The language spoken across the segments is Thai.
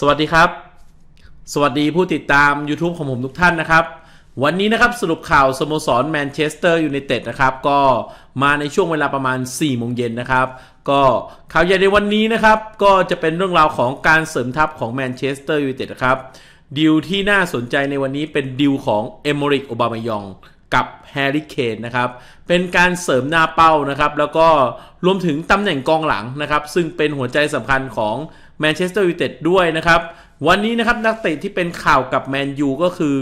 สวัสดีครับ สวัสดีผู้ติดตาม YouTube ของผมทุกท่านนะครับ วันนี้นะครับสรุปข่าวสโมสรแมนเชสเตอร์ยูไนเต็ดนะครับ ก็มาในช่วงเวลาประมาณ 4 โมงเย็นนะครับ ก็ข่าวใหญ่ในวันนี้นะครับ ก็จะเป็นเรื่องราวของการเสริมทัพของแมนเชสเตอร์ยูไนเต็ดนะครับดิวที่น่าสนใจในวันนี้เป็นดิวของเอมอริกโอบามายองกับแฮร์รี่เคนนะครับ เป็นการเสริมหน้าเป้านะครับ แล้วก็รวมถึงตำแหน่งกองหลังนะครับ ซึ่งเป็นหัวใจสำคัญของ แมนเชสเตอร์ยูไนเต็ดด้วยนะครับ วันนี้นะครับนักเตะที่เป็นข่าวกับแมนยูก็คือ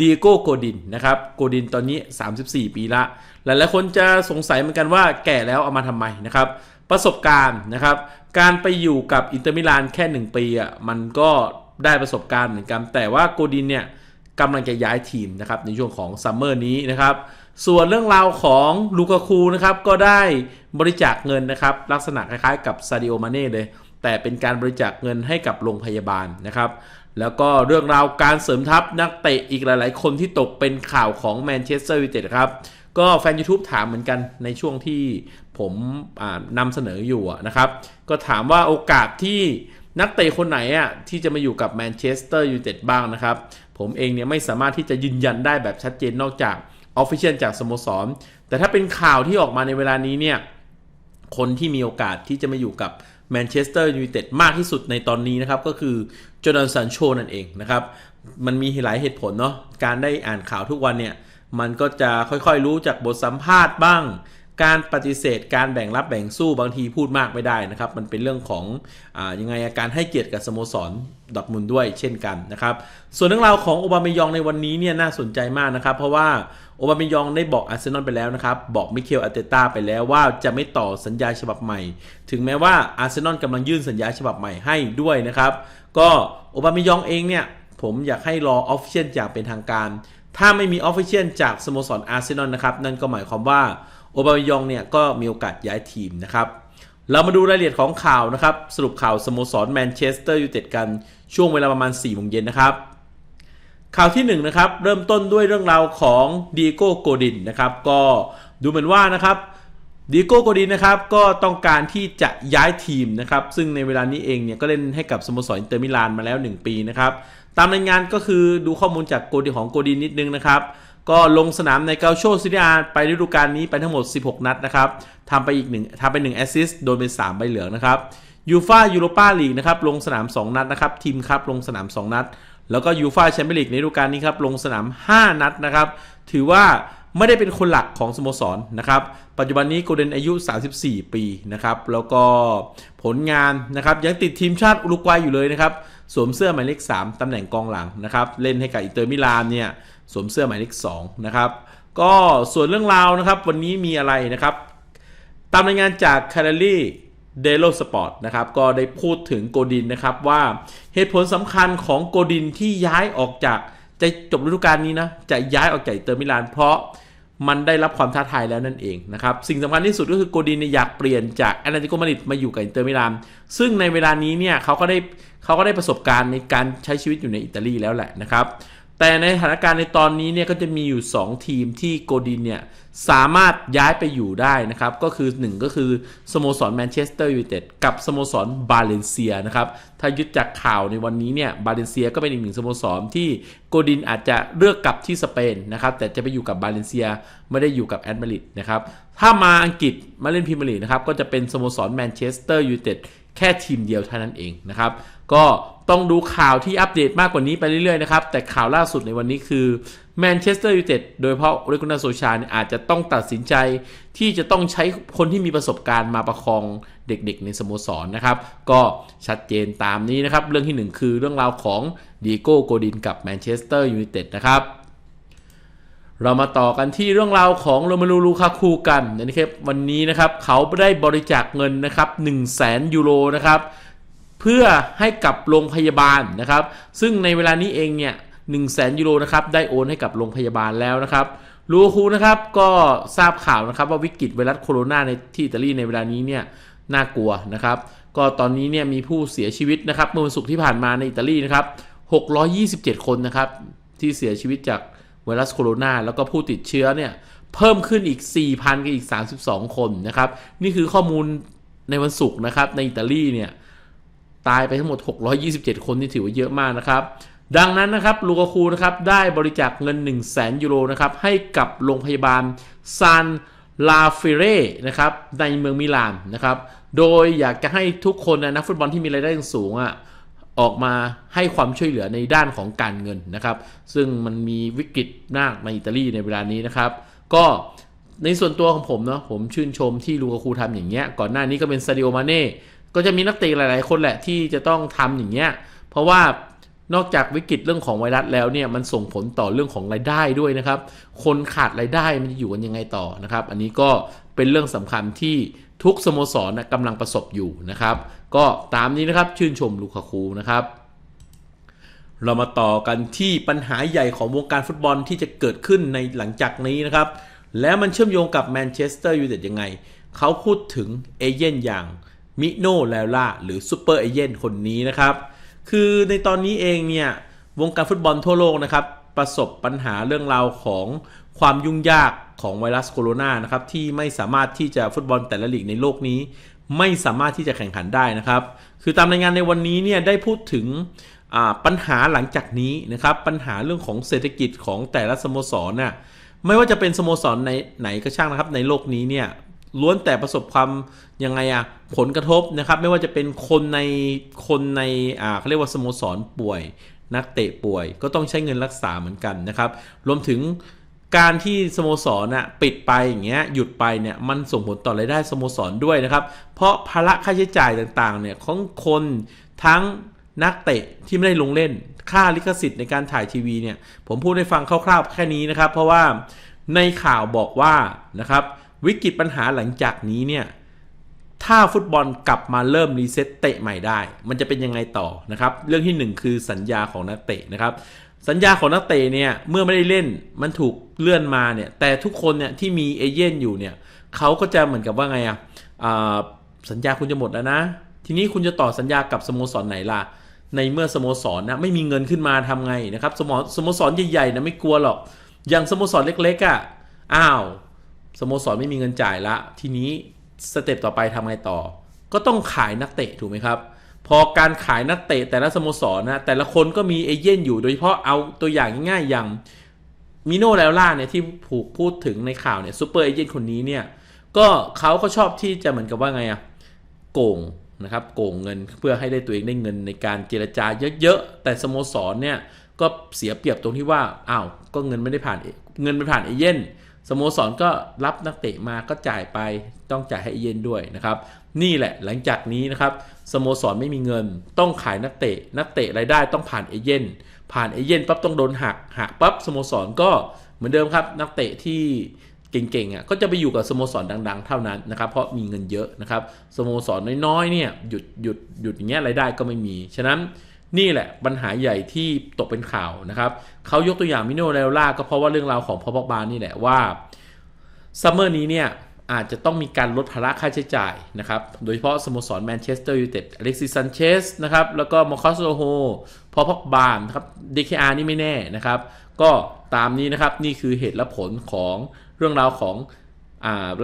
ดีโก้โกดินนะครับโกดินตอนนี้ 34 ปีละ หลายๆคนจะสงสัยเหมือนกันว่าแก่แล้วเอามาทำไมนะครับ ประสบการณ์นะครับ การไปอยู่กับอินเตอร์มิลานแค่ 1 ปีอะมันก็ได้ประสบการณ์เหมือนกัน แต่ว่าโกดินเนี่ยกำลังจะย้ายทีมนะครับในช่วงของซัมเมอร์นี้นะครับส่วนเรื่องราวของลูกาคูนะครับก็ได้บริจาคเงินนะครับลักษณะคล้ายๆกับซาดิโอมาเน่เลย แต่เป็นการบริจาคเงินให้กับโรงพยาบาลนะครับ แล้วก็เรื่องราวการเสริมทัพนักเตะอีกหลาย ๆ คนที่ตกเป็นข่าวของแมนเชสเตอร์ยูไนเต็ดครับ ก็แฟน YouTube ถามเหมือนกันในช่วงที่ผมนำเสนออยู่นะครับ ก็ถามว่าโอกาสที่นักเตะคนไหนอะที่จะมาอยู่กับแมนเชสเตอร์ยูไนเต็ดบ้างนะครับ ผมเองเนี่ยไม่สามารถที่จะยืนยันได้แบบชัดเจนนอกจากออฟฟิเชียลจากสโมสร แต่ถ้าเป็นข่าวที่ออกมาในเวลานี้เนี่ยคนที่มีโอกาสที่จะมาอยู่กับ แมนเชสเตอร์ยูไนเต็ดมากที่สุดในตอนนี้นะครับ ก็คือจอร์แดนซันโชนั่นเองนะครับ มันมีหลายเหตุผลเนาะการได้อ่านข่าวทุกวันเนี่ย มันก็จะค่อยๆรู้จากบทสัมภาษณ์บ้าง การปฏิเสธการแบ่งรับแบ่งสู้บางทีพูดมากไม่ได้นะครับ มันเป็นเรื่องของอยังไงการให้เกียรติกับสโมสรดอทมุนด้วยเช่นกันนะครับ ส่วนเรื่องราวของโอบามายองในวันนี้เนี่ยน่าสนใจมากนะครับ เพราะว่า โอบามยองได้บอกอาร์เซนอลไปแล้วนะครับ บอกมิเคลอาร์เตต้าไปแล้วว่าจะไม่ต่อสัญญาฉบับใหม่ ถึงแม้ว่าอาร์เซนอลกำลังยื่นสัญญาฉบับใหม่ให้ด้วยนะครับ ก็โอบามยองเองเนี่ย ผมอยากให้รอออฟฟิเชียลอย่างเป็นทางการ ถ้าไม่มีออฟฟิเชียลจากสโมสรอาร์เซนอลนะครับ นั่นก็หมายความว่าโอบามยองเนี่ยก็มีโอกาสย้ายทีมนะครับ เรามาดูรายละเอียดของข่าวนะครับ สรุปข่าวสโมสรแมนเชสเตอร์ยูไนเต็ดกันช่วงเวลาประมาณ4โมงเย็นนะครับ ข่าวที่1นนะครับเริ่มต้นด้วยเรื่องราวของดีโก้โกดินนะครับก็ดูเหมือนว่านะครับดีโก้โกดินนะครับก็ต้องการที่จะย้ายทีมนะครับซึ่งในเวลานี้เองเนี่ยก็เล่นให้กับสโมสรอินเตอร์มิลานมาแล้ว 1 ปีนะครับตามรายงานก็คือดูข้อมูลจากโกดินของโกดินนิดนึงนะครับก็ลงสนามในเกาโชซิเนียไปฤดูกาลนี้ไปทั้งหมด 16 นัดนะครับทำไปอีกหนึ่งทำไป1แอสซิสต์โดนไป3ใบเหลืองนะครับยูฟายูโรปาลีกนะครับลงสนาม 2 นัดนะครับทีมครับลงสนาม 2 นัด แล้วก็ยูฟาแชมเปี้ยนลีกในฤดูกาลนี้ครับลงสนาม 5 นัดนะครับ ถือว่าไม่ได้เป็นคนหลักของสโมสรนะครับ ปัจจุบันนี้โกเดนอายุ 34 ปีนะครับ แล้วก็ผลงานนะครับยังติดทีมชาติอุรุกวัยอยู่เลยนะครับ สวมเสื้อหมายเลข 3 ตำแหน่งกองหลังนะครับ เล่นให้กับอิเตอร์มิลานเนี่ยสวมเสื้อหมายเลข 2 นะครับ ก็ส่วนเรื่องราวนะครับ วันนี้มีอะไรนะครับ ตามรายงานจากคาร์ลี่ เดโลสปอร์ตนะครับก็ได้พูดถึงโกดินนะครับว่าเหตุผลสำคัญของโกดินที่ย้ายออกจากจะจบฤดูกาลนี้นะจะย้ายออกจากเตอร์มิลาน เพราะมันได้รับความท้าทายแล้วนั่นเองนะครับสิ่งสำคัญที่สุดก็คือโกดินอยากเปลี่ยนจากแอตเลติโกมาดริดมาอยู่กับอินเตอร์มิลานซึ่งในเวลานี้เนี่ยเขาก็ได้เขาก็ได้ประสบการณ์ในการใช้ชีวิตอยู่ในอิตาลีแล้วแหละนะครับ แต่ในสถานการณ์ในตอนนี้เนี่ยก็จะมีอยู่ 2 ทีมที่โกดินเนี่ยสามารถย้ายไปอยู่ได้นะครับ ก็คือ 1 ก็คือสโมสรแมนเชสเตอร์ยูไนเต็ดกับสโมสรบาเลนเซียนะครับ ถ้ายึดจากข่าวในวันนี้เนี่ยบาเลนเซียก็เป็นอีกหนึ่งสโมสรที่โกดินอาจจะเลือกกลับที่สเปนนะครับ แต่จะไปอยู่กับบาเลนเซียไม่ได้อยู่กับแอตมาริดนะครับ ถ้ามาอังกฤษมาเล่นพรีเมียร์ลีกนะครับก็จะเป็นสโมสรแมนเชสเตอร์ยูไนเต็ดแค่ทีมเดียวเท่านั้นเองนะครับ ก็ต้องดูข่าวที่อัปเดตมากกว่านี้ไปเรื่อยๆนะครับ แต่ข่าวล่าสุดในวันนี้คือแมนเชสเตอร์ยูไนเต็ดโดยเฉพาะเรกุนาโซชาเนี่ยอาจจะต้องตัดสินใจที่จะต้องใช้คนที่มีประสบการณ์มาประคองเด็กๆในสโมสรนะครับ ก็ชัดเจนตามนี้นะครับ เรื่องที่ 1 คือเรื่องราวของดีโก้โกดินกับแมนเชสเตอร์ยูไนเต็ดนะครับเรามาต่อกันที่เรื่องราวของโรเมลูลูคาคูกันนะครับวันนี้นะครับเขาได้บริจาคเงินนะครับ1 0 0 0 0แสนยูโรนะครับ เพื่อให้กับโรงพยาบาลนะครับ ซึ่งในเวลานี้เองเนี่ย1 0 0 0 0แสนยูโรนะครับได้โอนให้กับโรงพยาบาลแล้วนะครับลูคูนะครับก็ทราบข่าวนะครับว่าวิกฤตไวรัสโคโรนาในที่อิตาลีในเวลานี้เนี่ยน่ากลัวนะครับ ก็ตอนนี้เนี่ยมีผู้เสียชีวิตนะครับเมื่อวันศุกร์ที่ผ่านมาในอิตาลีนะครับ 627 คนนะครับที่เสียชีวิตจากไวรัสโคโรนาแล้วก็ผู้ติดเชื้อเนี่ยเพิ่มขึ้นอีก 4,000กับอีก 32 คนนะครับ นี่คือข้อมูลในวันศุกร์นะครับในอิตาลีเนี่ย ตายไปทั้งหมด 627 คนนี่ถือว่าเยอะมากนะครับ ดังนั้นนะครับลูกาคูนะครับได้บริจาคเงิน 1 0 0 0 0แยูโรนะครับให้กับโรงพยาบาลซานลาเฟเร่นะครับในเมืองมิลานนะครับ โดยอยากจะให้ทุกคนนะนักฟุตบอลที่มีรายได้สูงอะออกมาให้ความช่วยเหลือในด้านของการเงินนะครับ ซึ่งมันมีวิกฤตมากในอิตาลีในเวลานี้นะครับ ก็ในส่วนตัวของผมเนาะผมชื่นชมที่ลูกาคูทำอย่างเงี้ย ก่อนหน้านี้ก็เป็นซาดิโอมาเน่ ก็จะมีนักเตะหลายๆ คนแหละที่จะต้องทำอย่างเงี้ย เพราะว่านอกจากวิกฤตเรื่องของไวรัสแล้วเนี่ยมันส่งผลต่อเรื่องของรายได้ด้วยนะครับ คนขาดรายได้มันจะอยู่กันยังไงต่อนะครับ อันนี้ก็เป็นเรื่องสำคัญที่ทุกสโมสรนะกำลังประสบอยู่นะครับ ก็ตามนี้นะครับชื่นชมลูกาคูนะครับเรามาต่อกันที่ปัญหาใหญ่ของวงการฟุตบอลที่จะเกิดขึ้นในหลังจากนี้นะครับ แล้วมันเชื่อมโยงกับแมนเชสเตอร์ยูไนเต็ดยังไง เขาพูดถึงเอเย่นอย่าง มิโนแลล่าหรือซูเปอร์เอเย่นคนนี้นะครับ คือในตอนนี้เองเนี่ยวงการฟุตบอลทั่วโลกนะครับ ประสบปัญหาเรื่องราวของความยุ่งยากของไวรัสโคโรนานะครับที่ไม่สามารถที่จะฟุตบอลแต่ละลีกในโลกนี้ ไม่สามารถที่จะแข่งขันได้นะครับ คือตามรายงานในวันนี้เนี่ยได้พูดถึงปัญหาหลังจากนี้นะครับ ปัญหาเรื่องของเศรษฐกิจของแต่ละสโมสรน่ะไม่ว่าจะเป็นสโมสรในไหนก็ช่างนะครับ ในโลกนี้เนี่ย ล้วนแต่ประสบความยังไงอะผลกระทบนะครับ ไม่ว่าจะเป็นคนในคนในอ่าเขาเรียกว่าสโมสรป่วย นักเตะป่วย ก็ต้องใช้เงินรักษาเหมือนกันนะครับ รวมถึงการที่สโมสรน่ะปิดไปอย่างเงี้ยหยุดไปเนี่ยมันส่งผลต่อรายได้สโมสรด้วยนะครับ เพราะภาระค่าใช้จ่ายต่างๆเนี่ยของคนทั้งนักเตะที่ไม่ได้ลงเล่น ค่าลิขสิทธิ์ในการถ่ายทีวีเนี่ยผมพูดให้ฟังคร่าวๆแค่นี้นะครับ เพราะว่าในข่าวบอกว่านะครับ วิกฤตปัญหาหลังจากนี้เนี่ยถ้าฟุตบอลกลับมาเริ่มรีเซ็ตเตะใหม่ได้ มันจะเป็นยังไงต่อนะครับเรื่องที่ 1 คือสัญญาของนักเตะนะครับสัญญาของนักเตะเนี่ยเมื่อไม่ได้เล่นมันถูกเลื่อนมาเนี่ยแต่ทุกคนเนี่ยที่มีเอเย่นอยู่เนี่ยเขาก็จะเหมือนกับว่าไงอะสัญญาคุณจะหมดแล้วนะ ทีนี้คุณจะต่อสัญญากับสโมสรไหนล่ะในเมื่อสโมสรนะไม่มีเงินขึ้นมาทำไงนะครับสโมสโมสรใหญ่ๆนะไม่กลัวหรอกอย่างสโมสรเล็กๆอะอ้าว สโมสรไม่มีเงินจ่ายละ ทีนี้สเต็ปต่อไปทำไงต่อ ก็ต้องขายนักเตะถูกไหมครับ พอการขายนักเตะแต่ละสโมสรนะแต่ละคนก็มีเอเย่นอยู่โดยเฉพาะเอาตัวอย่างง่ายๆอย่างมิโนแล้วล่าเนี่ยที่ผูกพูดถึงในข่าวเนี่ยซูเปอร์เอเย่นคนนี้เนี่ยก็เขาก็ชอบที่จะเหมือนกับว่าไงอะโกงนะครับโกงเงินเพื่อให้ได้ตัวเองได้เงินในการเจรจาเยอะๆ แต่สโมสรเนี่ยก็เสียเปรียบตรงที่ว่าอ้าวก็เงินไม่ได้ผ่านเงินไม่ผ่านเอเย่น สโมสรก็รับนักเตะมาก็จ่ายไปต้องจ่ายให้เย่นด้วยนะครับ นี่แหละหลังจากนี้นะครับสโมสรไม่มีเงิน ต้องขายนักเตะ นักเตะรายได้ต้องผ่านเอเย่นผ่านเอเย่นปั๊บต้องโดนหักหักปั๊บสโมสรก็เหมือนเดิมครับ นักเตะที่เก่งๆอะก็จะไปอยู่กับสโมสรดัง ๆ เท่านั้นนะครับ เพราะมีเงินเยอะนะครับสโมสรน้อยๆเนี่ยหยุดหยุดหยุดอย่างเงี้ยรายได้ก็ไม่มีฉะนั้น นี่แหละปัญหาใหญ่ที่ตกเป็นข่าวนะครับเขายกตัวอย่างมิโนเรลล่าก็เพราะว่าเรื่องราวของพอปบานี่แหละว่าซัมเมอร์นี้เนี่ยอาจจะต้องมีการลดภาระค่าใช้จ่ายนะครับ โดยเฉพาะสโมสรแมนเชสเตอร์ยูไนเต็ดอเล็กซิสซันเชสนะครับ แล้วก็มอคอสโลโฮ พอพักบานครับดีเคอาร์นี่ไม่แน่นะครับ ก็ตามนี้นะครับ นี่คือเหตุและผลของเรื่องราวของ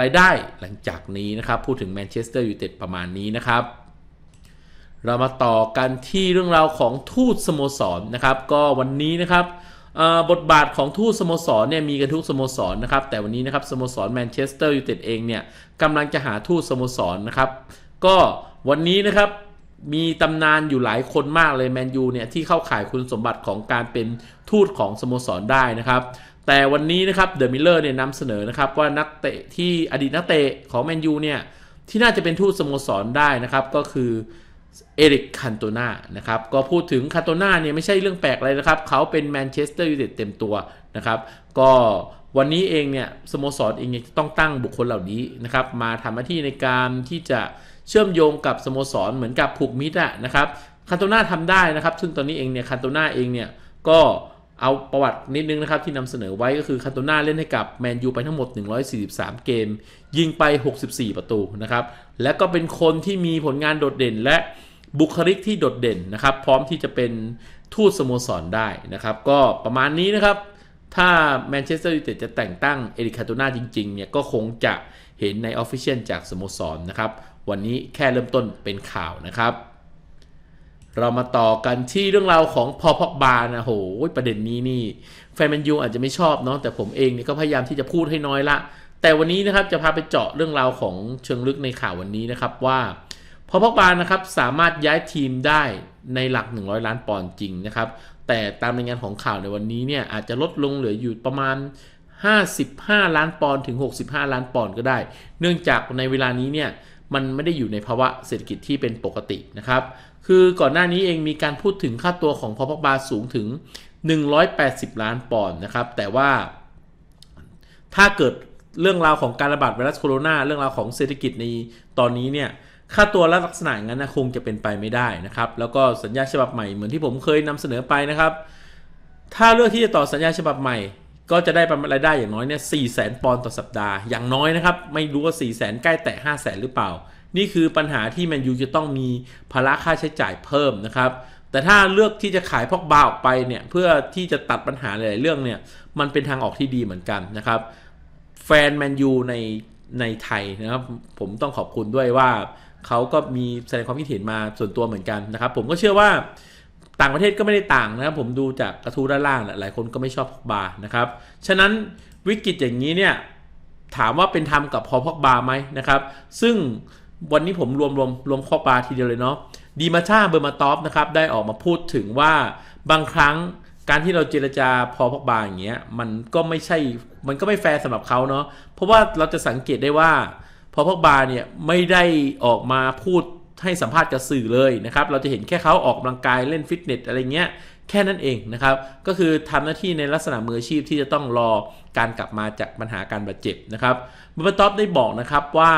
รายได้หลังจากนี้นะครับ พูดถึงแมนเชสเตอร์ยูไนเต็ดประมาณนี้นะครับ เรามาต่อกันที่เรื่องราวของทูตสโมสรนะครับ ก็วันนี้นะครับบทบาทของทูตสโมสรเนี่ยมีกันทุกสโมสรนะครับ แต่วันนี้นะครับสโมสรแมนเชสเตอร์ยูไนเต็ดเองเนี่ยกำลังจะหาทูตสโมสรนะครับ ก็วันนี้นะครับมีตำนานอยู่หลายคนมากเลยแมนยูเนี่ยที่เข้าข่ายคุณสมบัติของการเป็นทูตของสโมสรได้นะครับ แต่วันนี้นะครับเดอะมิลเลอร์เนี่ยนำเสนอนะครับว่านักเตะที่อดีตนักเตะของแมนยูเนี่ยที่น่าจะเป็นทูตสโมสรได้นะครับก็คือ เอริกคันโตนานะครับ ก็พูดถึงคันโตนาเนี่ยไม่ใช่เรื่องแปลกอะไรนะครับ เขาเป็นแมนเชสเตอร์ยูไนเต็ดเต็มตัวนะครับ ก็วันนี้เองเนี่ยสโมสรเองจะต้องตั้งบุคคลเหล่านี้นะครับ มาทำหน้าที่ในการที่จะเชื่อมโยงกับสโมสรเหมือนกับผูกมิตรนะครับคันโตนาทำได้นะครับ ซึ่งตอนนี้เองเนี่ยคันโตนาเองเนี่ยก็ เอาประวัตินิดนึงนะครับที่นำเสนอไว้ก็คือคันโตนาเล่นให้กับแมนยูไปทั้งหมด 143 เกม ยิงไป 64 ประตูนะครับ และก็เป็นคนที่มีผลงานโดดเด่นและบุคลิกที่โดดเด่นนะครับ พร้อมที่จะเป็นทูตสโมสรได้นะครับ ก็ประมาณนี้นะครับ ถ้าแมนเชสเตอร์ยูไนเต็ดจะแต่งตั้งเอริคาโตนาจริงๆเนี่ยก็คงจะเห็นในออฟฟิเชียลจากสโมสรนะครับ วันนี้แค่เริ่มต้นเป็นข่าวนะครับ เรามาต่อกันที่เรื่องราวของพอพอกบานะโหประเด็นนี้นี่ แฟนแมนยูอาจจะไม่ชอบเนาะแต่ผมเองเนี่ยก็พยายามที่จะพูดให้น้อยละ แต่วันนี้นะครับจะพาไปเจาะเรื่องราวของเชิงลึกในข่าววันนี้นะครับว่าพอพอกบานะครับสามารถย้ายทีมได้ในหลัก 100 ล้านปอนด์จริงนะครับแต่ตามรายงานของข่าวในวันนี้เนี่ยอาจจะลดลงเหลืออยู่ประมาณ 55 ล้านปอนด์ถึง 65 ล้านปอนด์ก็ได้ เนื่องจากในเวลานี้เนี่ยมันไม่ได้อยู่ในภาวะเศรษฐกิจที่เป็นปกตินะครับ คือก่อนหน้านี้เองมีการพูดถึงค่าตัวของพอพบาสูงถึง 180 ล้านปอนด์นะครับ แต่ว่าถ้าเกิดเรื่องราวของการระบาดไวรัสโคโรนาเรื่องราวของเศรษฐกิจในตอนนี้เนี่ยค่าตัวและลักษณะงั้นนะคงจะเป็นไปไม่ได้นะครับ แล้วก็สัญญาฉบับใหม่เหมือนที่ผมเคยนำเสนอไปนะครับ ถ้าเลือกที่จะต่อสัญญาฉบับใหม่ ก็จะได้รายได้อย่างน้อยเนี่ยสี่แสนปอนด์ต่อสัปดาห์อย่างน้อยนะครับ ไม่รู้ว่า4ี่แสนใกล้แต่ห้าแสนหรือเปล่า นี่คือปัญหาที่แมนยูจะต้องมีภาระค่าใช้จ่ายเพิ่มนะครับแต่ถ้าเลือกที่จะขายพอกบาออกไปเนี่ยเพื่อที่จะตัดปัญหาหลายๆเรื่องเนี่ยมันเป็นทางออกที่ดีเหมือนกันนะครับแฟนแมนยูในในไทยนะครับผมต้องขอบคุณด้วยว่าเขาก็มีแสดงความคิดเห็นมาส่วนตัวเหมือนกันนะครับ ผมก็เชื่อว่าต่างประเทศก็ไม่ได้ต่างนะครับ ผมดูจากกระทู้ด้านล่างหลายคนก็ไม่ชอบพอกบานะครับฉะนั้นวิกฤตอย่างนี้เนี่ยถามว่าเป็นธรรมกับพอพอกบาไหมนะครับ ซึ่ง วันนี้ผมรวมรวมรวมพอกบาทีเดียวเลยเนาะดีมาชาเบอร์มาตอฟนะครับได้ออกมาพูดถึงว่าบางครั้งการที่เราเจรจาพอพอกบาอย่างเงี้ยมันก็ไม่ใช่มันก็ไม่แฟร์สำหรับเขาเนาะเพราะว่าเราจะสังเกตได้ว่าพอพอกบาเนี่ยไม่ได้ออกมาพูดให้สัมภาษณ์กับสื่อเลยนะครับ เราจะเห็นแค่เขาออกกำลังกายเล่นฟิตเนสอะไรเงี้ยแค่นั้นเองนะครับ ก็คือทำหน้าที่ในลักษณะมืออาชีพที่จะต้องรอการกลับมาจากปัญหาการบาดเจ็บนะครับบับท็อปได้บอกนะครับว่า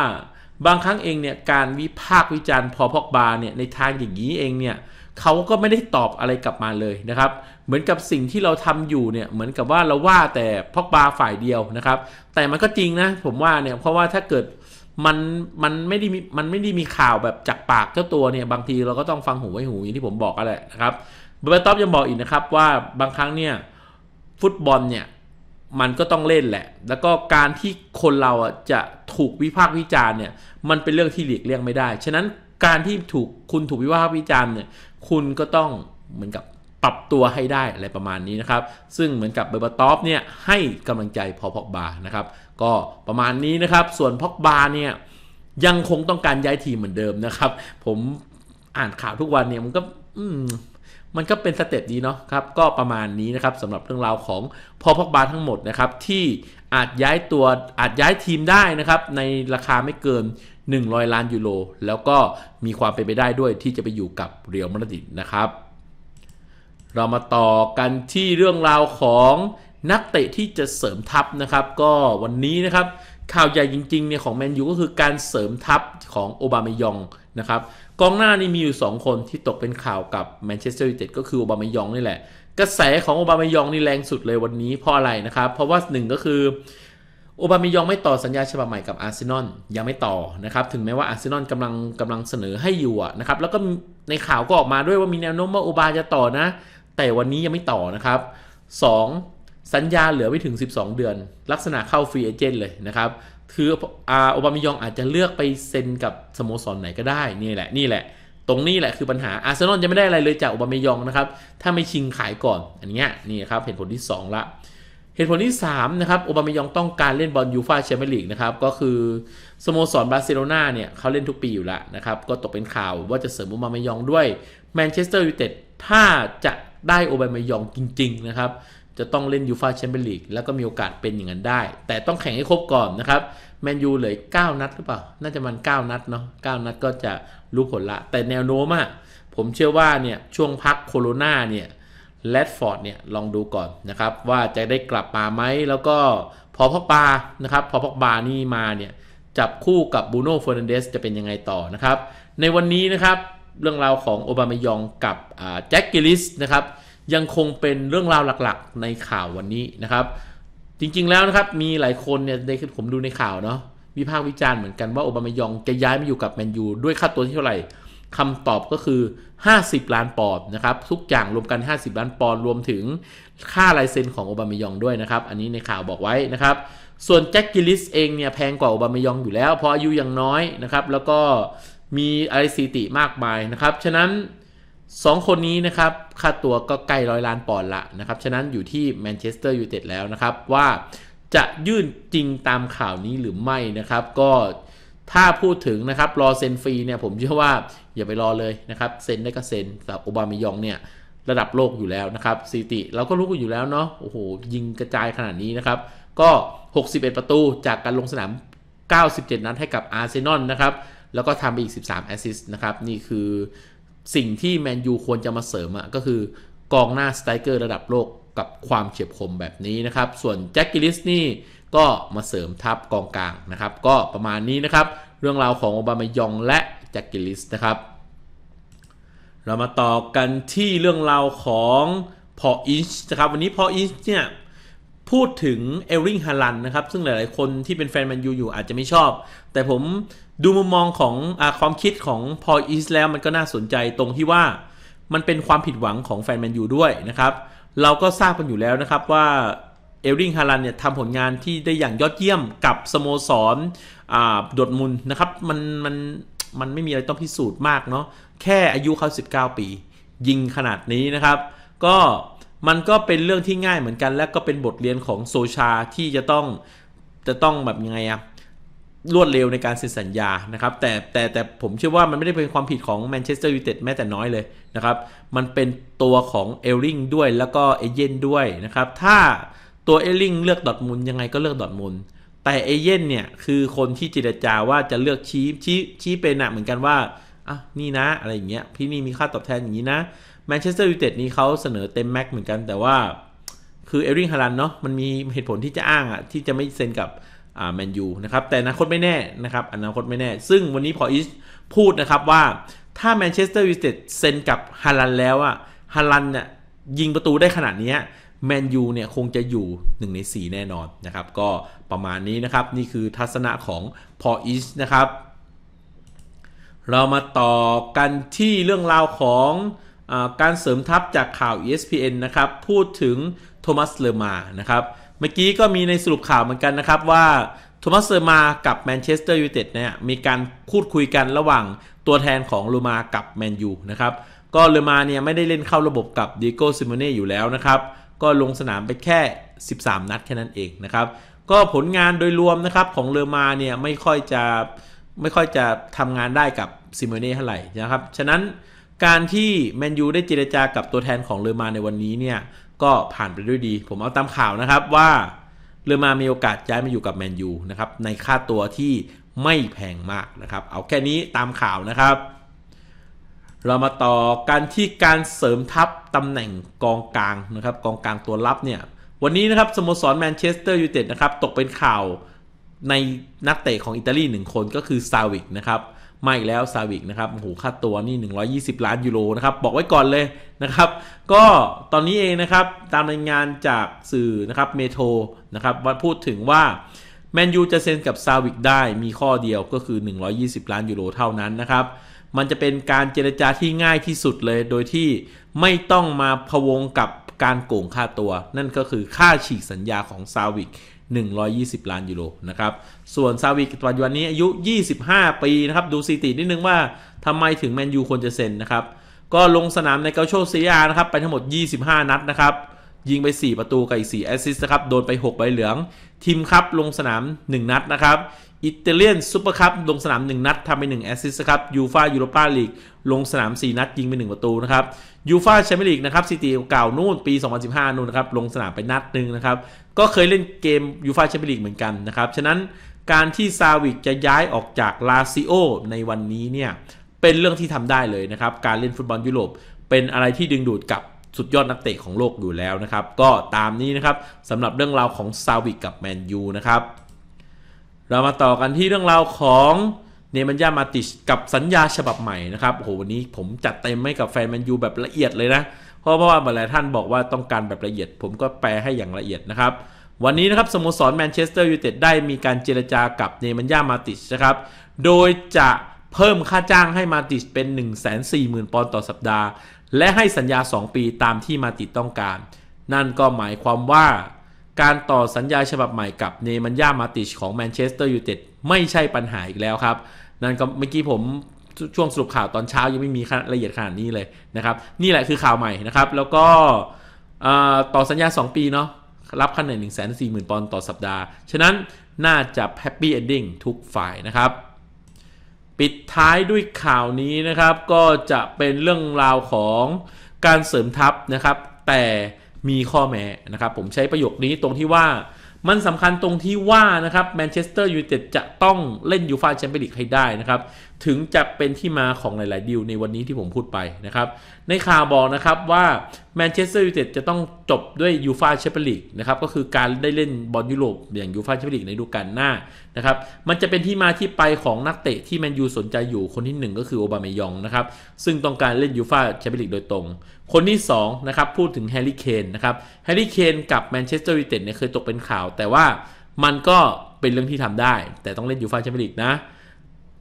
บางครั้งเองเนี่ยการวิพากษ์วิจารณ์พอพอกบาเนี่ยในทางอย่างนี้เองเนี่ยเขาก็ไม่ได้ตอบอะไรกลับมาเลยนะครับ เหมือนกับสิ่งที่เราทำอยู่เนี่ยเหมือนกับว่าเราว่าแต่พอกบาฝ่ายเดียวนะครับ แต่มันก็จริงนะผมว่าเนี่ยเพราะว่าถ้าเกิดมันมันไม่ได้มีมันไม่ได้มีข่าวแบบจากปากเจ้าตัวเนี่ยบางทีเราก็ต้องฟังหูไว้หูอย่างที่ผมบอกกันแหละนะครับเบอร์ท็อปยังบอกอีกนะครับว่าบางครั้งเนี่ยฟุตบอลเนี่ย มันก็ต้องเล่นแหละ แล้วก็การที่คนเราอะจะถูกวิพากษ์วิจารณ์เนี่ยมันเป็นเรื่องที่หลีกเลี่ยงไม่ได้ ฉะนั้นการที่ถูกคุณถูกวิพากษ์วิจารณ์เนี่ยคุณก็ต้องเหมือนกับปรับตัวให้ได้อะไรประมาณนี้นะครับ ซึ่งเหมือนกับเบอร์บาตอฟเนี่ยให้กำลังใจพอพอกบานะครับ ก็ประมาณนี้นะครับ ส่วนพอกบาเนี่ยยังคงต้องการย้ายทีมเหมือนเดิมนะครับ ผมอ่านข่าวทุกวันเนี่ยมันก็อื มันก็เป็นสเต็ปดีเนาะครับก็ประมาณนี้นะครับสำหรับเรื่องราวของพอพอกบาทั้งหมดนะครับที่อาจย้ายตัวอาจย้ายทีมได้นะครับในราคาไม่เกิน 100 ล้านยูโรแล้วก็มีความเป็นไปได้ด้วยที่จะไปอยู่กับเรียวมาดริดนะครับ เรามาต่อกันที่เรื่องราวของนักเตะที่จะเสริมทัพนะครับ ก็วันนี้นะครับข่าวใหญ่จริงๆเนี่ยของแมนยูก็คือการเสริมทัพของโอบามายองนะครับ กองหน้านี่มีอยู่ 2 คนที่ตกเป็นข่าวกับแมนเชสเตอร์ยูไนเต็ดก็คือโอบามายองนี่แหละ กระแสของโอบามายองนี่แรงสุดเลยวันนี้เพราะอะไรนะครับ เพราะว่าหนึ่งก็คือโอบามายองไม่ต่อสัญญาฉบับใหม่กับอาร์เซนอลยังไม่ต่อนะครับถึงแม้ว่าอาร์เซนอลกำลังกำลังเสนอให้อยู่นะครับแล้วก็ในข่าวก็ออกมาด้วยว่ามีแนวโน้มว่าโอบาจะต่อนะ แต่วันนี้ยังไม่ต่อนะครับ 2. สัญญาเหลือไม่ถึง 12 เดือน ลักษณะเข้าฟรีเอเจนต์เลยนะครับ คืออาโอบามายองอาจจะเลือกไปเซ็นกับสโมสรไหนก็ได้นี่แหละนี่แหละ ตรงนี้แหละคือปัญหาอาร์เซนอลจะไม่ได้อะไรเลยจากโอบามายองนะครับถ้าไม่ชิงขายก่อนอันนี้นี่ครับเหตุผลที่ 2 ละเหตุผลที่ 3 นะครับโอบามายองต้องการเล่นบอลยูฟาแชมเปี้ยนลีกนะครับ ก็คือ สโมสรบาร์เซโลนาเนี่ยเขาเล่นทุกปีอยู่แล้วนะครับ ก็ตกเป็นข่าวว่าจะเสริมโอบามายองด้วยแมนเชสเตอร์ยูไนเต็ดถ้าจะได้โอบามายองจริง ๆ นะครับ จะต้องเล่นยูฟาแชมเปี้ยนลีกแล้วก็มีโอกาสเป็นอย่างนั้นได้ แต่ต้องแข่งให้ครบก่อนนะครับแมนยูเหลือ9นัดหรือเปล่า น่าจะมัน 9 นัดเนาะ9นัดก็จะรู้ผลละ แต่แนวโน้มอะผมเชื่อว่าเนี่ยช่วงพักโคโรนาเนี่ยแรดฟอร์ดเนี่ยลองดูก่อนนะครับว่าจะได้กลับมาไหมแล้วก็พอพอกบานะครับพอพอกบานี่มาเนี่ยจับคู่กับบูโน่เฟอร์นันเดสจะเป็นยังไงต่อนะครับในวันนี้นะครับเรื่องราวของโอบามายองกับแจ็คกิลิสนะครับ ยังคงเป็นเรื่องราวหลักๆ ในข่าววันนี้นะครับ จริงๆแล้วนะครับมีหลายคนเนี่ยในผมดูในข่าวเนาะวิพากษ์วิจารณ์เหมือนกันว่าโอบามายองจะย้ายมาอยู่กับแมนยูด้วยค่าตัวที่เท่าไหร่คำตอบก็คือ 50 ล้านปอนด์นะครับ ทุกอย่างรวมกัน 50 ล้านปอนด์รวมถึงค่าลายเซ็นของโอบามายองด้วยนะครับ อันนี้ในข่าวบอกไว้นะครับ ส่วนแจ็คกิลิสเองเนี่ยแพงกว่าโอบามายองอยู่แล้ว เพราะอายุยังน้อยนะครับ แล้วก็มีอะไรสิติมากมายนะครับ ฉะนั้น สองคนนี้นะครับค่าตัวก็ใกล้ร้อยล้านปอนด์ละนะครับ ฉะนั้นอยู่ที่แมนเชสเตอร์ยูไนเต็ดแล้วนะครับ ว่าจะยื่นจริงตามข่าวนี้หรือไม่นะครับ ก็ถ้าพูดถึงนะครับรอเซ็นฟรีเนี่ยผมเชื่อว่าอย่าไปรอเลยนะครับเซ็นได้ก็เซ็นแต่โอบามายองเนี่ยระดับโลกอยู่แล้วนะครับสถิติเราก็รู้กันอยู่แล้วเนาะโอ้โหยิงกระจายขนาดนี้นะครับ ก็ 61 ประตูจากการลงสนาม 97 นัดให้กับอาร์เซนอลนะครับแล้วก็ทำไปอีก 13 แอสซิสต์นะครับ นี่คือ สิ่งที่แมนยูควรจะมาเสริมอะก็คือกองหน้าสไตรเกอร์ระดับโลกกับความเฉียบคมแบบนี้นะครับ ส่วนแจ็คกิลิสนี่ก็มาเสริมทัพกองกลางนะครับ ก็ประมาณนี้นะครับ เรื่องราวของโอบามายองและแจ็คกิลิสนะครับ เรามาต่อกันที่เรื่องราวของพออิชนะครับ วันนี้พออิชเนี่ยพูดถึงเอริงฮาลันนะครับ ซึ่งหลาย ๆ คนที่เป็นแฟนแมนยูอยู่อาจจะไม่ชอบ แต่ผม ดูมุมมองของอความคิดของพออิสแล้วมันก็น่าสนใจตรงที่ว่ามันเป็นความผิดหวังของแฟนแมนยูด้วยนะครับ เราก็ทราบกันอยู่แล้วนะครับว่าเอลริงฮาลันเนี่ยทำผลงานที่ได้อย่างยอดเยี่ยมกับสโมสรดดมุนนะครับมันมันมันไม่มีอะไรต้องพิสูจน์มากเนาะแค่อายุเขา 19 ปี ยิงขนาดนี้นะครับ ก็มันก็เป็นเรื่องที่ง่ายเหมือนกัน และก็เป็นบทเรียนของโซชาที่จะต้องจะต้องแบบยังไงอะ รวดเร็วในการเซ็นสัญญานะครับแต่แต่แต่ผมเชื่อว่ามันไม่ได้เป็นความผิดของแมนเชสเตอร์ยูไนเต็ดแม้แต่น้อยเลยนะครับ มันเป็นตัวของเอลลิงด้วยแล้วก็เอเจนด้วยนะครับ ถ้าตัวเอลลิงเลือกดอทมุนยังไงก็เลือกดอทมุนแต่เอเจนเนี่ยคือคนที่เจรจาว่าจะเลือกชี้ชี้ชี้เป็นอะเหมือนกันว่าอะนี่นะอะไรอย่างเงี้ยพี่นี่มีค่าตอบแทนอย่างนี้นะแมนเชสเตอร์ยูไนเต็ดนี้เขาเสนอเต็มแม็กเหมือนกันแต่ว่าคือเอลลิงฮารันเนาะมันมีเหตุผลที่จะอ้างอะที่จะไม่เซ็นกับ แมนยูนะครับแต่อนาคตไม่แน่นะครับอนาคตไม่แน่ ซึ่งวันนี้พออิสพูดนะครับว่าถ้าแมนเชสเตอร์ยูไนเต็ดเซ็นกับฮาลันแล้วอะฮาลันเนี่ยยิงประตูได้ขนาดนี้แมนยูเนี่ยคงจะอยู่ 1 ใน 4 แน่นอนนะครับ ก็ประมาณนี้นะครับ นี่คือทัศนะของพออิสนะครับ เรามาต่อกันที่เรื่องราวของอการเสริมทัพจากข่าว ESPN นะครับ พูดถึงโทมัสเลมานะครับ เมื่อกี้ก็มีในสรุปข่าวเหมือนกันนะครับว่าโทมัสเซอร์มากับแมนเชสเตอร์ยูไนเต็ดเนี่ยมีการพูดคุยกันระหว่างตัวแทนของลูมากับแมนยูนะครับก็ลูมาเนี่ยไม่ได้เล่นเข้าระบบกับดิโก้ซิโมเน่อยู่แล้วนะครับก็ลงสนามไปแค่ 13 นัดแค่นั้นเองนะครับก็ผลงานโดยรวมนะครับของเลมาเนี่ยไม่ค่อยจะไม่ค่อยจะทำงานได้กับซิโมเน่เท่าไหร่นะครับฉะนั้นการที่แมนยูได้เจรจากับตัวแทนของเลมาในวันนี้เนี่ย ก็ผ่านไปด้วยดี ผมเอาตามข่าวนะครับว่าเรือมามีโอกาสย้ายมาอยู่กับแมนยูนะครับในค่าตัวที่ไม่แพงมากนะครับ เอาแค่นี้ตามข่าวนะครับ เรามาต่อกันที่การเสริมทัพตำแหน่งกองกลางนะครับ กองกลางตัวรับเนี่ยวันนี้นะครับสโมสรแมนเชสเตอร์ยูไนเต็ดนะครับตกเป็นข่าวในนักเตะของอิตาลีหนึ่งคนก็คือซาวิกนะครับ มาอีกแล้วซาวิกนะครับโอ้โหค่าตัวนี่ 120 ล้านยูโรนะครับ บอกไว้ก่อนเลยนะครับ ก็ตอนนี้เองนะครับ ตามรายงานจากสื่อนะครับเมโทรนะครับว่าพูดถึงว่าแมนยูจะเซ็นกับซาวิกได้มีข้อเดียวก็คือ 120 ล้านยูโรเท่านั้นนะครับ มันจะเป็นการเจรจาที่ง่ายที่สุดเลย โดยที่ไม่ต้องมาพวงกับ การโกงค่าตัว นั่นก็คือค่าฉีกสัญญาของซาวิก120 ล้านยูโรนะครับส่วนซาวิกปัจจุบันนี้อายุ 25 ปีนะครับดูสถิตินิดนึงว่าทำไมถึงแมนยูควรจะเซ็นนะครับก็ลงสนามในเกาโชซีอานะครับไปทั้งหมด 25 นัดนะครับยิงไป 4 ประตูกับอีก 4 แอสซิสต์นะครับ โดนไป 6 ใบเหลือง ทีมครับลงสนาม 1 นัดนะครับ อิตาเลียนซูเปอร์คัพลงสนาม 1 นัดทำไป 1 แอสซิสต์ครับ ยูฟายูโรปาลีกลงสนาม 4 นัดยิงไป 1 ประตูนะครับ ยูฟาแชมเปี้ยนลีกนะครับซิตี้เก่านู่นปี 2015 นู่นนะครับ ลงสนามไปนัดหนึ่งนะครับ ก็เคยเล่นเกมยูฟาแชมเปี้ยนลีกเหมือนกันนะครับ ฉะนั้นการที่ซาวิกจะย้ายออกจากลาซิโอในวันนี้เนี่ยเป็นเรื่องที่ทำได้เลยนะครับ การเล่นฟุตบอลยุโรปเป็นอะไรที่ดึงดูดกับสุดยอดนักเตะของโลกอยู่แล้วนะครับ ก็ตามนี้นะครับสำหรับเรื่องราวของซาวิกกับแมนยูนะครับ เรามาต่อกันที่เรื่องราวของ เนมันยามาติชกับสัญญาฉบับใหม่นะครับโอ้โหวันนี้ผมจัดเต็มให้กับแฟนแมนยูแบบละเอียดเลยนะ เพราะว่าหลายท่านบอกว่าต้องการแบบละเอียด ผมก็แปลให้อย่างละเอียดนะครับ วันนี้นะครับสโมสรแมนเชสเตอร์ยูไนเต็ดได้มีการเจรจากับเนมันยามาติชนะครับ โดยจะเพิ่มค่าจ้างให้มาติชเป็น 140,000 ปอนด์ต่อสัปดาห์ และให้สัญญา 2 ปีตามที่มาติชต้องการ นั่นก็หมายความว่าการต่อสัญญาฉบับใหม่กับเนมันยามาติชของแมนเชสเตอร์ยูไนเต็ด ไม่ใช่ปัญหาอีกแล้วครับ นั่นก็เมื่อกี้ผมช่วงสรุปข่าวตอนเช้ายังไม่มีละเอียดขนาดนี้เลยนะครับ นี่แหละคือข่าวใหม่นะครับ แล้วก็ต่อสัญญา 2 ปีเนาะรับค่าเหนื่อย1 4 0 0 0 0 ปอนด์ต่อสัปดาห์ ฉะนั้นน่าจะแฮปปี้เอนดิ้งทุกฝ่ายนะครับ ปิดท้ายด้วยข่าวนี้นะครับ ก็จะเป็นเรื่องราวของการเสริมทัพนะครับ แต่มีข้อแม้นะครับ ผมใช้ประโยคนี้ตรงที่ว่า มันสำคัญตรงที่ว่านะครับแมนเชสเตอร์ยูไนเต็ดจะต้องเล่นยูฟาแชมเปี้ยนลีกให้ได้นะครับ ถึงจะเป็นที่มาของหลาย ๆ ดีลในวันนี้ที่ผมพูดไปนะครับ ในข่าวบอกนะครับว่าแมนเชสเตอร์ยูไนเต็ดจะต้องจบด้วยยูฟาแชมเปี้ยนลีกนะครับ ก็คือการได้เล่นบอลยุโรปอย่างยูฟาแชมเปี้ยนลีกในฤดูกาลหน้านะครับ มันจะเป็นที่มาที่ไปของนักเตะที่แมนยูสนใจอยู่คนที่หนึ่งก็คือโอบามายองนะครับ ซึ่งต้องการเล่นยูฟาแชมเปี้ยนลีกโดยตรง คนที่2นะครับพูดถึงแฮร์รี่เคนนะครับแฮร์รี่เคนกับแมนเชสเตอร์ยูไนเต็ดเนี่ยเคยตกเป็นข่าว แต่ว่ามันก็เป็นเรื่องที่ทำได้ แต่ต้องเล่นยูฟาแชมเปี้ยนลีกนะ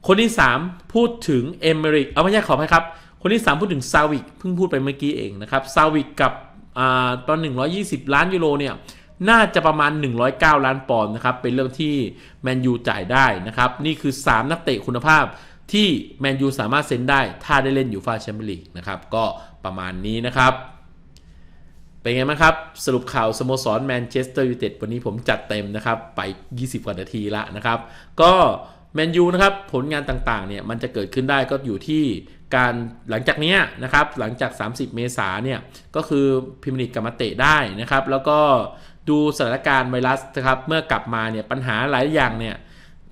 คนที่ 3 พูดถึงเอเมริกเอาไม่ใช่ขออภัยครับ คนที่ 3 พูดถึงซาวิกเพิ่งพูดไปเมื่อกี้เองนะครับซาวิกกับอ่าตอน 120 ล้านยูโรเนี่ยน่าจะประมาณ 109 ล้านปอนด์นะครับ เป็นเรื่องที่แมนยูจ่ายได้นะครับ นี่คือ 3 นักเตะคุณภาพที่แมนยูสามารถเซ็นได้ ถ้าได้เล่นอยู่ฟาแชมเปี้ยนลีกนะครับ ก็ประมาณนี้นะครับ เป็นไงบ้างครับ สรุปข่าวสโมสรแมนเชสเตอร์ยูไนเต็ดวันนี้ผมจัดเต็มนะครับ ไป 20 กว่านาทีละนะครับ ก็ แมนยูนะครับผลงานต่างๆเนี่ยมันจะเกิดขึ้นได้ก็อยู่ที่การหลังจากนี้นะครับหลังจาก 30 เมษาเนี่ยก็คือพิมพ์ลีกกลับมาเตะได้นะครับ แล้วก็ดูสถานการณ์ไวรัสนะครับเมื่อกลับมาเนี่ยปัญหาหลายอย่างเนี่ย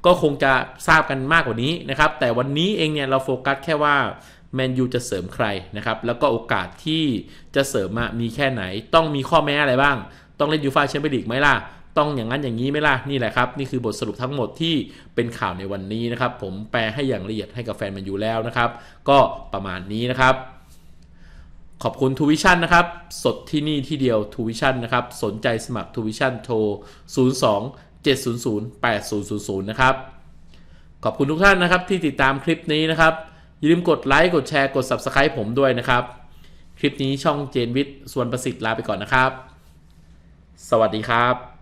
ก็คงจะทราบกันมากกว่านี้นะครับ แต่วันนี้เองเนี่ยเราโฟกัสแค่ว่าแมนยูจะเสริมใครนะครับ แล้วก็โอกาสที่จะเสริมมามีแค่ไหน ต้องมีข้อแม้อะไรบ้าง ต้องเล่นยูฟาแชมเปี้ยนลีกไหมล่ะ ต้องอย่างนั้นอย่างนี้ไหมล่ะนี่แหละครับนี่คือบทสรุปทั้งหมดที่เป็นข่าวในวันนี้นะครับ ผมแปลให้อย่างละเอียดให้กับแฟนแมนอยู่แล้วนะครับ ก็ประมาณนี้นะครับ ขอบคุณทูวิชั่นนะครับ สดที่นี่ที่เดียวทูวิชั่นนะครับ สนใจสมัครทูวิชั่นโทร 02 700 8000 นะครับ ขอบคุณทุกท่านนะครับที่ติดตามคลิปนี้นะครับ อย่าลืมกดไลค์กดแชร์กด Subscribe ผมด้วยนะครับ คลิปนี้ช่องเจนวิทย์ส่วนประสิทธิ์ลาไปก่อนนะครับ สวัสดีครับ